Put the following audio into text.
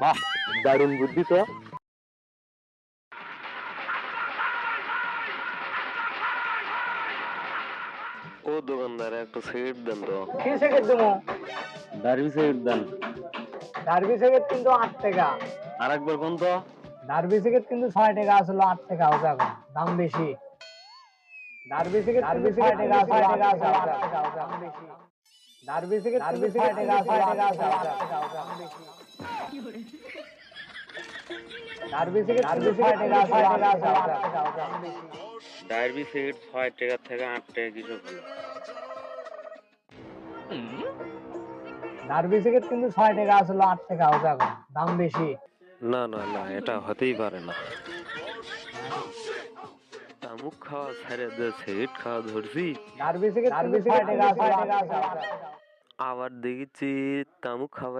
বাহ দারুণ বুদ্ধি তো। ও দোকানদার একটা সিগারেট দেন তো। কি সেকেট দেবো? দারবি সিগারেট দেন। ডার্বি সেকেট কিন্তু আট টাকা। আর একবার কোন তো। ডার্বি সেকেট কিন্তু ছয় টাকা আসলো আট টাকা হচ্ছে এখন দাম বেশি। ডার্বি সেকেট ডার্বি ছয় টাকা আসলো আট টাকা হচ্ছে দাম বেশি। ডারবি সিগারেট ছয় টাকা থেকে আট টাকা কিছু কিন্তু ছয় টাকা আসলো আট টাকা হচ্ছে এখন দাম বেশি না না না এটা হতেই পারে না তামুক খাওয়া ছেড়ে দিয়ে সিগারেট খাওয়া ধরছি ডার্বি সেকেট ডার্বি ছয় আবার দেখেছি তামুক খাবার